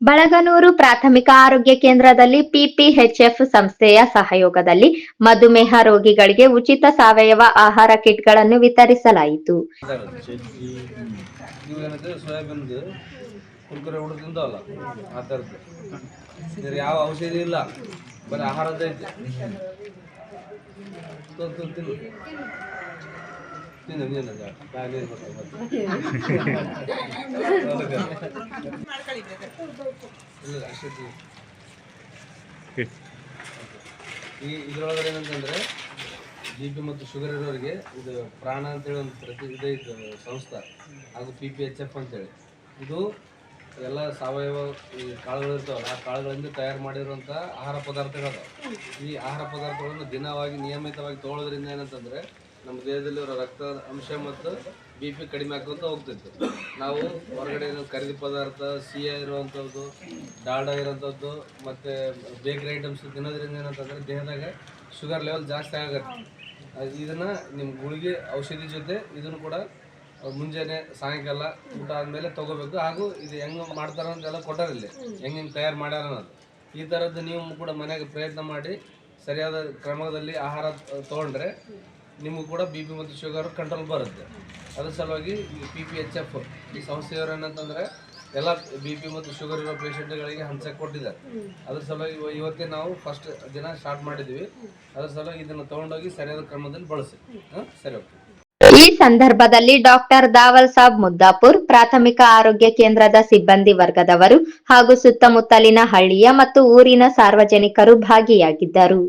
ಬಳಗನೂರು ಪ್ರಾಥಮಿಕ ಆರೋಗ್ಯ ಕೇಂದ್ರದಲ್ಲಿ ಪಿಪಿಎಚ್ಎಫ್ ಸಂಸ್ಥೆಯ ಸಹಯೋಗದಲ್ಲಿ ಮಧುಮೇಹ ರೋಗಿಗಳಿಗೆ ಉಚಿತ ಸಾವಯವ ಆಹಾರ ಕಿಟ್ಗಳನ್ನು ವಿತರಿಸಲಾಯಿತು. ಯಾವ ಔಷಧಿ ಇಲ್ಲ. ಬರೀ ಆಹಾರದ ಈ ಇದ್ರೊಳಗಡೆ ಏನಂತಂದ್ರೆ ಬಿ ಪಿ ಮತ್ತು ಶುಗರ್ ಇರೋರಿಗೆ ಇದು ಪ್ರಾಣ ಅಂತೇಳಿ ಒಂದು ಪ್ರತಿ ಇದೆ ಸಂಸ್ಥೆ. ಅದು ಪಿ ಪಿ ಎಚ್ ಎಫ್ ಅಂತೇಳಿ. ಇದು ಎಲ್ಲ ಸಾವಯವ ಈ ಕಾಳುಗಳು ಇರ್ತಾವಲ್ಲ, ಆ ಕಾಳುಗಳಿಂದ ತಯಾರು ಮಾಡಿರುವಂಥ ಆಹಾರ ಪದಾರ್ಥಗಳು ಈ ಆಹಾರ ಪದಾರ್ಥಗಳನ್ನು ದಿನವಾಗಿ ನಿಯಮಿತವಾಗಿ ತೊಗೊಳೋದ್ರಿಂದ ಏನಂತಂದ್ರೆ ನಮ್ಮ ದೇಹದಲ್ಲಿರೋ ರಕ್ತ ಅಂಶ ಮತ್ತು ಬಿ ಪಿ ಕಡಿಮೆ ಆಗ್ಕೊಂತ ಹೋಗ್ತಿತ್ತು. ನಾವು ಹೊರಗಡೆ ಖರೀದಿ ಪದಾರ್ಥ ಸಿಹಿ ಇರುವಂಥದ್ದು, ಡಾಲ್ಡಾ ಇರೋಂಥದ್ದು ಮತ್ತು ಬೇಕ್ರಿ ಐಟಮ್ಸ್ ತಿನ್ನೋದ್ರಿಂದ ಏನಂತಂದರೆ ದೇಹದಾಗ ಶುಗರ್ ಲೆವೆಲ್ ಜಾಸ್ತಿ ಆಗತ್ತೆ. ಇದನ್ನು ನಿಮ್ಮ ಗುಳಿಗೆ ಔಷಧಿ ಜೊತೆ ಇದನ್ನು ಕೂಡ ಮುಂಜಾನೆ ಸಾಯಂಕಾಲ ಊಟ ಆದಮೇಲೆ ತಗೋಬೇಕು. ಹಾಗೂ ಇದು ಹೆಂಗೆ ಮಾಡ್ತಾರೋ ಅಂತೆಲ್ಲ ಕೊಟ್ಟಾರ ಇಲ್ಲಿ. ಹೆಂಗೆ ಹೆಂಗೆ ತಯಾರು ಮಾಡ್ಯಾರ ಅನ್ನೋದು. ಈ ಥರದ್ದು ನೀವು ಕೂಡ ಮನೆಗೆ ಪ್ರಯತ್ನ ಮಾಡಿ ಸರಿಯಾದ ಕ್ರಮದಲ್ಲಿ ಆಹಾರ ತಗೊಂಡ್ರೆ ನಿಮಗೂ ಕೂಡ ಬಿ ಪಿ ಮತ್ತು ಶುಗರ್ ಕಂಟ್ರೋಲ್ ಬರುತ್ತೆ. ಅದರ ಸಲುವಾಗಿ ಪಿ ಪಿ ಎಚ್ ಎಫ್ ಈ ಸಂಸ್ಥೆಯವರು ಏನಂತಂದರೆ ಎಲ್ಲ ಬಿ ಪಿ ಮತ್ತು ಶುಗರ್ ಇರೋ ಪೇಷಂಟ್ಗಳಿಗೆ ಹಂಚಕ್ಕೆ ಕೊಟ್ಟಿದ್ದಾರೆ. ಅದ್ರ ಸಲುವಾಗಿ ಇವತ್ತೇ ನಾವು ಫಸ್ಟ್ ದಿನ ಸ್ಟಾರ್ಟ್ ಮಾಡಿದ್ವಿ. ಅದ್ರ ಸಲುವಾಗಿ ಇದನ್ನು ತಗೊಂಡೋಗಿ ಸರಿಯಾದ ಕ್ರಮದಲ್ಲಿ ಬಳಸಿ. ಸರಿ ಓಕೆ ಈ ಸಂದರ್ಭದಲ್ಲಿ ಡಾಕ್ಟರ್ ದಾವಲ್ ಸಾಬ್ ಮುದ್ದಾಪುರ್, ಪ್ರಾಥಮಿಕ ಆರೋಗ್ಯ ಕೇಂದ್ರದ ಸಿಬ್ಬಂದಿ ವರ್ಗದವರು ಹಾಗೂ ಸುತ್ತಮುತ್ತಲಿನ ಹಳ್ಳಿಯ ಮತ್ತು ಊರಿನ ಸಾರ್ವಜನಿಕರು ಭಾಗಿಯಾಗಿದ್ದರು.